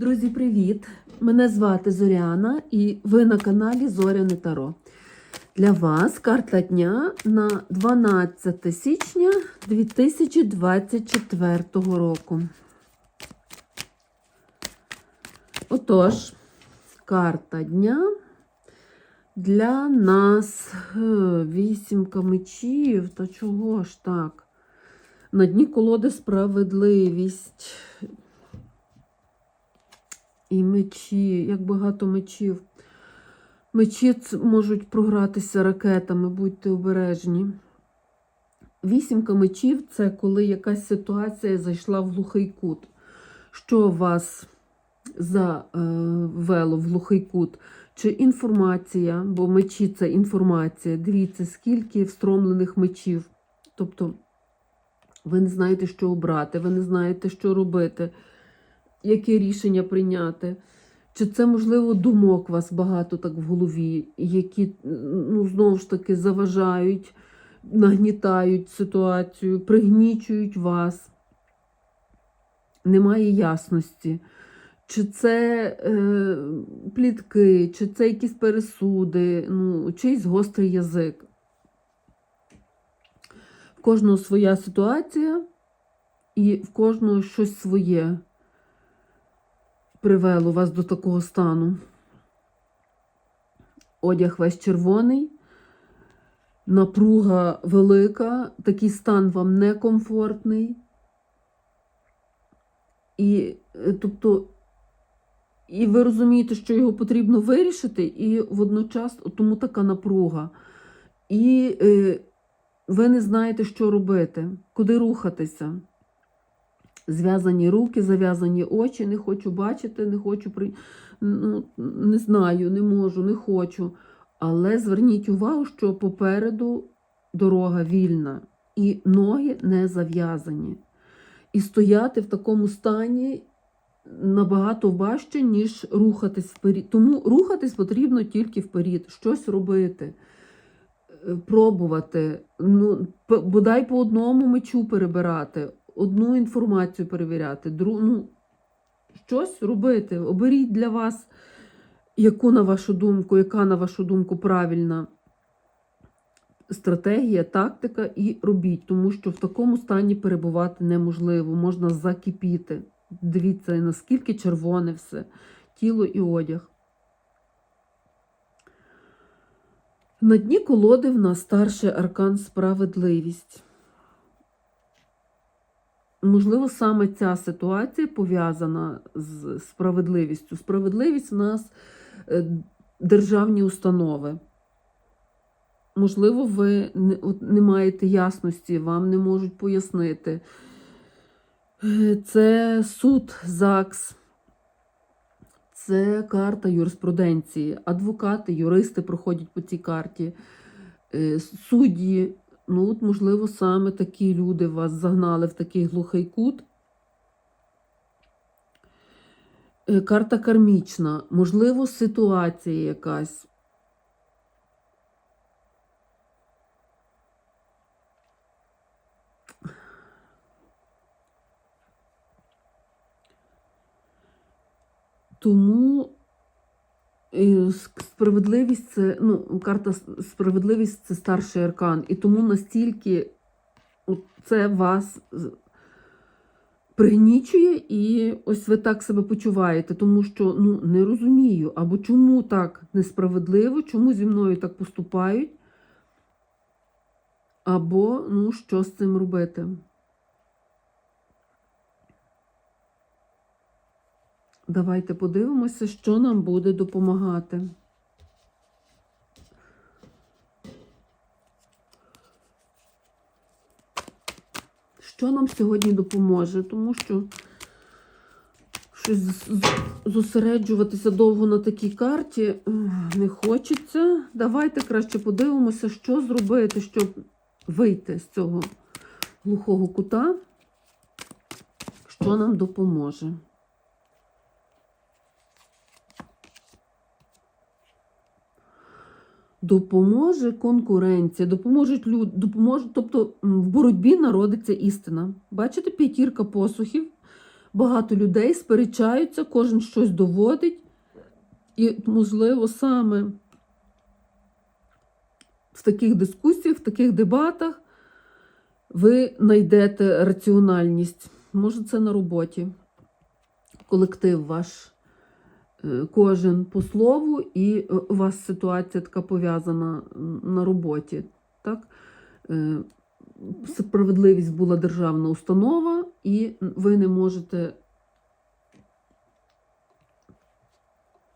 Друзі, привіт! Мене звати Зоряна і ви на каналі Зоряне Таро. Для вас карта дня на 12 січня 2024 року. Отож, карта дня для нас е, вісімка мечів. Та чого ж так? На дні колоди справедливість. І мечі, як багато мечів. Мечі можуть програтися ракетами, будьте обережні. Вісімка мечів це коли якась ситуація зайшла в глухий кут. Що вас завело в глухий кут? Чи інформація, бо мечі це інформація. Дивіться, скільки встромлених мечів. Тобто ви не знаєте, що обрати, ви не знаєте, що робити яке рішення прийняти. Чи це, можливо, думок у вас багато так в голові, які ну, знову ж таки заважають, нагнітають ситуацію, пригнічують вас. Немає ясності. Чи це е, плітки, чи це якісь пересуди, ну, чийсь гострий язик. В кожного своя ситуація, і в кожного щось своє привело вас до такого стану. Одяг весь червоний, напруга велика, такий стан вам некомфортний. І, е, тобто, і ви розумієте, що його потрібно вирішити, і водночас тому така напруга. І е, ви не знаєте, що робити, куди рухатися. Зв'язані руки, зав'язані очі, не хочу бачити, не хочу при... ну, не знаю, не можу, не хочу. Але зверніть увагу, що попереду дорога вільна і ноги не зав'язані. І стояти в такому стані набагато важче, ніж рухатись вперед. Тому рухатись потрібно тільки вперед, щось робити, е, пробувати, ну, бодай по одному мечу перебирати одну інформацію перевіряти, дру... ну, щось робити. Оберіть для вас, яку на вашу думку, яка на вашу думку правильна стратегія, тактика, і робіть, тому що в такому стані перебувати неможливо, можна закипіти. Дивіться, наскільки червоне все, тіло і одяг. На дні колоди в нас старший аркан справедливість. Можливо, саме ця ситуація пов'язана з справедливістю. Справедливість в нас е, державні установи. Можливо, ви не, маєте ясності, вам не можуть пояснити. Е, Це суд, ЗАГС, це карта юриспруденції. Адвокати, юристи проходять по цій карті, Е, судді. Ну, от, можливо, саме такі люди вас загнали в такий глухий кут. Е, Карта кармічна, можливо, ситуація якась. Тому справедливість це, ну, карта справедливість це старший аркан. І тому настільки це вас пригнічує, і ось ви так себе почуваєте, тому що ну, не розумію, або чому так несправедливо, чому зі мною так поступають, або ну, що з цим робити. Давайте подивимося, що нам буде допомагати. Що нам сьогодні допоможе? Тому що зосереджуватися довго на такій карті не хочеться. Давайте краще подивимося, що зробити, щоб вийти з цього глухого кута, що нам допоможе. Допоможе конкуренція, допоможуть люди, допоможе, тобто в боротьбі народиться істина. Бачите, п'ятірка посухів. багато людей сперечаються, кожен щось доводить. І, можливо, саме в таких дискусіях, в таких дебатах ви знайдете раціональність. Може, це на роботі. Колектив ваш, кожен по слову, і е, у вас ситуація така пов'язана на роботі. Так? Е, Справедливість була державна установа, і ви не можете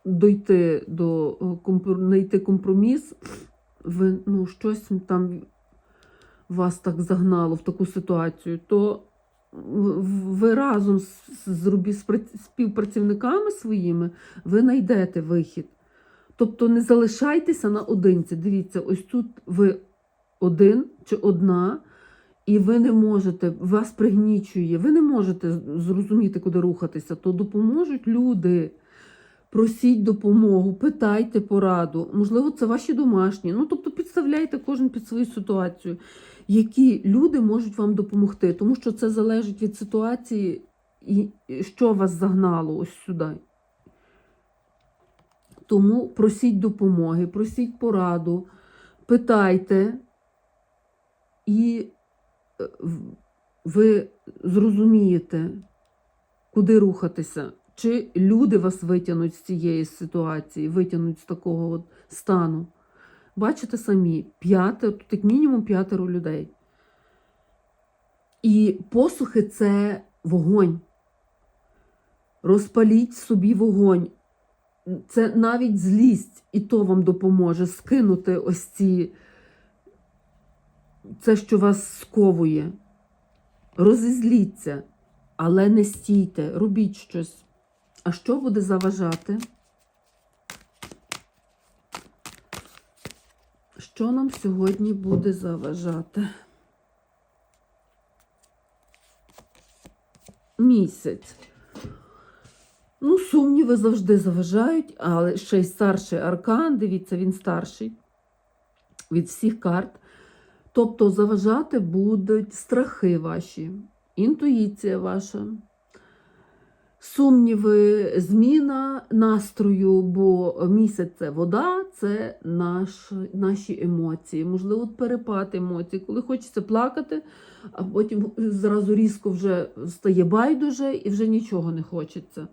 дойти до е, знайти компроміс. Ви ну, щось там вас так загнало в таку ситуацію, то ви разом з, співпрацівниками своїми ви знайдете вихід. Тобто не залишайтеся наодинці. Дивіться, ось тут ви один чи одна, і ви не можете, вас пригнічує, ви не можете зрозуміти, куди рухатися, то допоможуть люди. Просіть допомогу, питайте пораду. Можливо, це ваші домашні. Ну, тобто підставляйте кожен під свою ситуацію, які люди можуть вам допомогти, тому що це залежить від ситуації, і що вас загнало ось сюди. Тому просіть допомоги, просіть пораду, питайте, і е, ви зрозумієте, куди рухатися. Чи люди вас витягнуть з цієї ситуації, витягнуть з такого от стану? Бачите самі, п'ятеро, тут як мінімум п'ятеро людей. І посухи це вогонь. Розпаліть собі вогонь. Це навіть злість, і то вам допоможе скинути ось ці, це, що вас сковує. Розізліться, але не стійте, робіть щось. А що буде заважати? Що нам сьогодні буде заважати? Місяць. Ну, сумніви завжди заважають, але ще й старший аркан, дивіться, він старший від всіх карт. Тобто заважати будуть страхи ваші, інтуїція ваша сумніви, зміна настрою, бо місяць це вода, це наш, наші емоції. Можливо, перепад емоцій, коли хочеться плакати, а потім зразу різко вже стає байдуже і вже нічого не хочеться.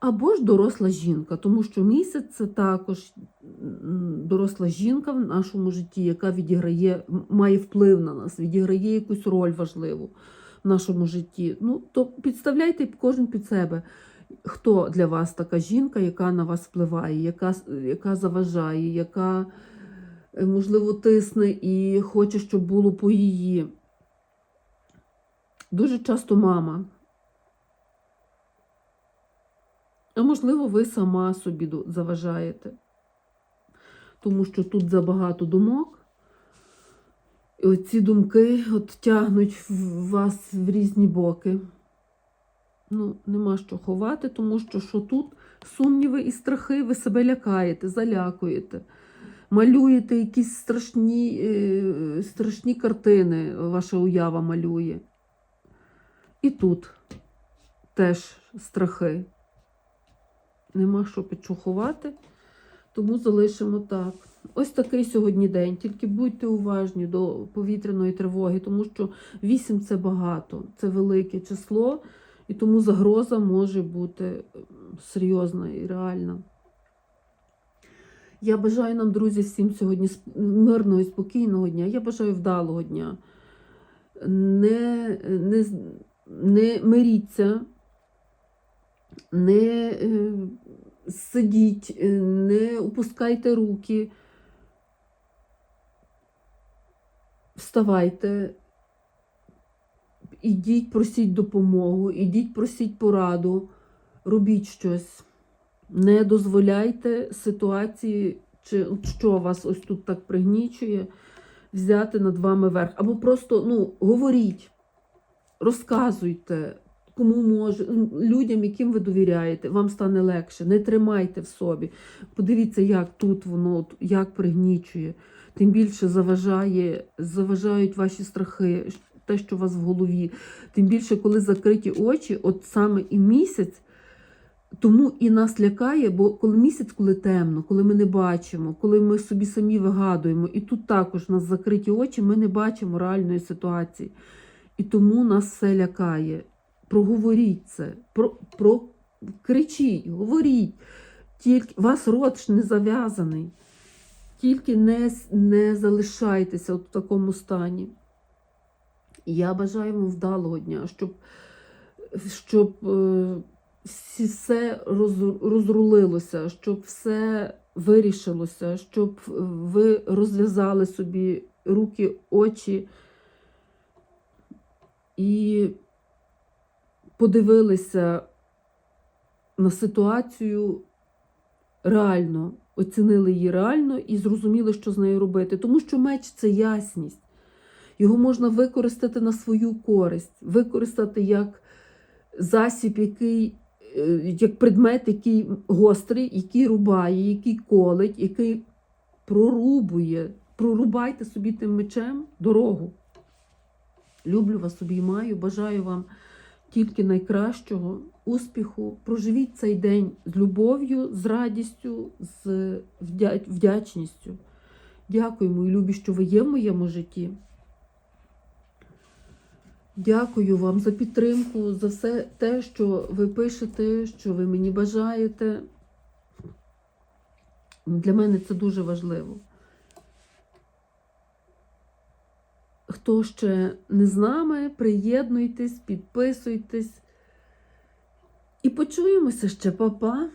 Або ж доросла жінка, тому що місяць це також доросла жінка в нашому житті, яка відіграє, має вплив на нас, відіграє якусь роль важливу в нашому житті. Ну, то підставляйте кожен під себе, хто для вас така жінка, яка на вас впливає, яка, яка заважає, яка, е, можливо, тисне і хоче, щоб було по її. Дуже часто мама. А можливо, ви сама собі заважаєте, тому що тут забагато думок. Оці думки от тягнуть вас в різні боки. Ну, нема що ховати, тому що що тут сумніви і страхи, ви себе лякаєте, залякуєте, малюєте якісь страшні, е, страшні картини, ваша уява малює. І тут теж страхи. Нема що підчухувати, тому залишимо так. Ось такий сьогодні день. Тільки будьте уважні до повітряної тривоги, тому що 8 це багато, це велике число, і тому загроза може бути серйозна і реальна. Я бажаю нам, друзі, всім сьогодні мирного і спокійного дня. Я бажаю вдалого дня. Не, не, не миріться, не е, сидіть, е, не опускайте руки. Вставайте, ідіть, просіть допомогу, ідіть, просіть пораду, робіть щось. Не дозволяйте ситуації, чи що вас ось тут так пригнічує, взяти над вами верх. Або просто ну, говоріть, розказуйте, кому може, людям, яким ви довіряєте, вам стане легше. Не тримайте в собі. Подивіться, як тут воно, як пригнічує. Тим більше заважає, заважають ваші страхи. те, що у вас в голові. Тим більше, коли закриті очі, от саме і місяць. Тому і нас лякає, бо коли місяць, коли темно, коли ми не бачимо, коли ми собі самі вигадуємо, і тут також у нас закриті очі, ми не бачимо реальної ситуації. І тому нас все лякає. Проговоріть це, про, про, кричіть, говоріть. Тільки вас рот ж не зав'язаний. Тільки не, не залишайтеся от в такому стані. Я бажаю вам вдалого дня, щоб, щоб е, все роз- розрулилося, щоб все вирішилося, щоб ви розв'язали собі руки, очі і подивилися на ситуацію реально, оцінили її реально і зрозуміли, що з нею робити. Тому що меч це ясність. Його можна використати на свою користь, використати як засіб, який, е, як предмет, який гострий, який рубає, який колить, який прорубує. Прорубайте собі тим мечем дорогу. Люблю вас, обіймаю, бажаю вам тільки найкращого, успіху. Проживіть цей день з любов'ю, з радістю, з вдячністю. Дякую, мої любі, що ви є в моєму житті. Дякую вам за підтримку, за все те, що ви пишете, що ви мені бажаєте. Для мене це дуже важливо. Хто ще не з нами, приєднуйтесь, підписуйтесь. І почуємося ще, Па-па.